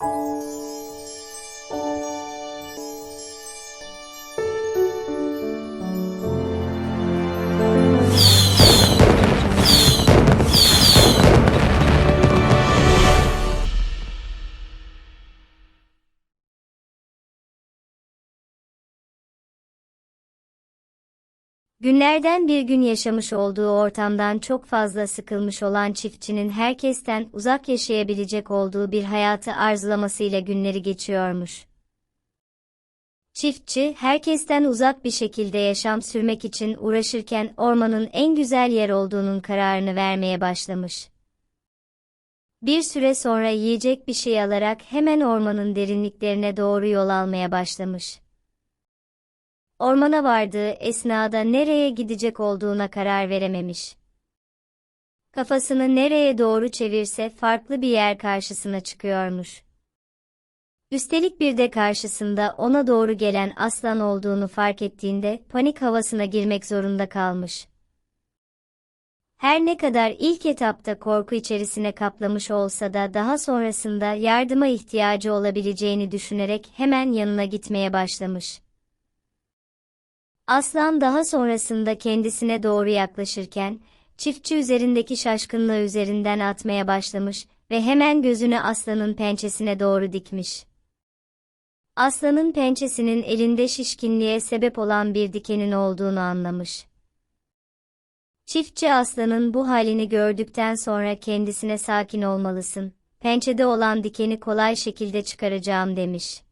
Thank you. Günlerden bir gün yaşamış olduğu ortamdan çok fazla sıkılmış olan çiftçinin herkesten uzak yaşayabilecek olduğu bir hayatı arzulamasıyla günleri geçiyormuş. Çiftçi, herkesten uzak bir şekilde yaşam sürmek için uğraşırken ormanın en güzel yer olduğunun kararını vermeye başlamış. Bir süre sonra yiyecek bir şey alarak hemen ormanın derinliklerine doğru yol almaya başlamış. Ormana vardığı esnada nereye gidecek olduğuna karar verememiş. Kafasını nereye doğru çevirse farklı bir yer karşısına çıkıyormuş. Üstelik bir de karşısında ona doğru gelen aslan olduğunu fark ettiğinde panik havasına girmek zorunda kalmış. Her ne kadar ilk etapta korku içerisine kaplamış olsa da daha sonrasında yardıma ihtiyacı olabileceğini düşünerek hemen yanına gitmeye başlamış. Aslan daha sonrasında kendisine doğru yaklaşırken, çiftçi üzerindeki şaşkınlığı üzerinden atmaya başlamış ve hemen gözünü aslanın pençesine doğru dikmiş. Aslanın pençesinin elinde şişkinliğe sebep olan bir dikenin olduğunu anlamış. Çiftçi aslanın bu halini gördükten sonra kendisine sakin olmalısın, pençede olan dikeni kolay şekilde çıkaracağım demiş.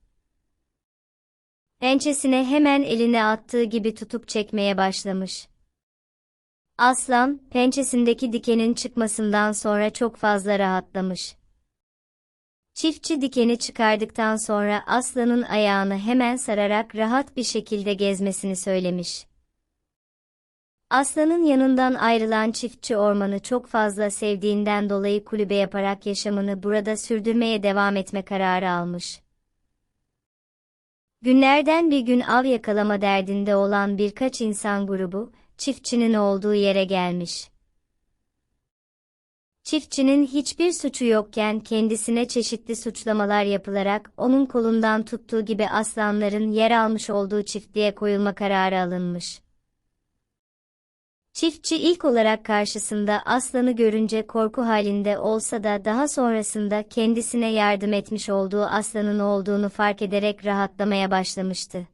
Pençesine hemen eline attığı gibi tutup çekmeye başlamış. Aslan, pençesindeki dikenin çıkmasından sonra çok fazla rahatlamış. Çiftçi dikeni çıkardıktan sonra aslanın ayağını hemen sararak rahat bir şekilde gezmesini söylemiş. Aslanın yanından ayrılan çiftçi ormanı çok fazla sevdiğinden dolayı kulübe yaparak yaşamını burada sürdürmeye devam etme kararı almış. Günlerden bir gün av yakalama derdinde olan birkaç insan grubu, çiftçinin olduğu yere gelmiş. Çiftçinin hiçbir suçu yokken kendisine çeşitli suçlamalar yapılarak onun kolundan tuttuğu gibi aslanların yer almış olduğu çiftliğe koyulma kararı alınmış. Çiftçi ilk olarak karşısında aslanı görünce korku halinde olsa da daha sonrasında kendisine yardım etmiş olduğu aslanın olduğunu fark ederek rahatlamaya başlamıştı.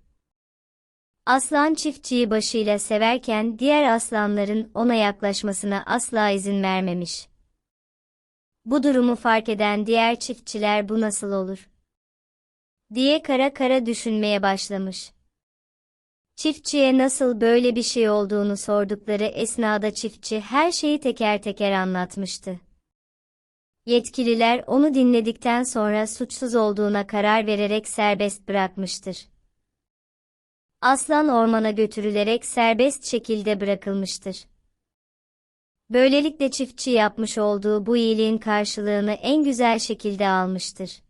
Aslan çiftçiyi başıyla severken diğer aslanların ona yaklaşmasına asla izin vermemiş. Bu durumu fark eden diğer çiftçiler bu nasıl olur? diye kara kara düşünmeye başlamış. Çiftçiye nasıl böyle bir şey olduğunu sordukları esnada çiftçi her şeyi teker teker anlatmıştı. Yetkililer onu dinledikten sonra suçsuz olduğuna karar vererek serbest bırakmıştır. Aslan ormana götürülerek serbest şekilde bırakılmıştır. Böylelikle çiftçi yapmış olduğu bu iyiliğin karşılığını en güzel şekilde almıştır.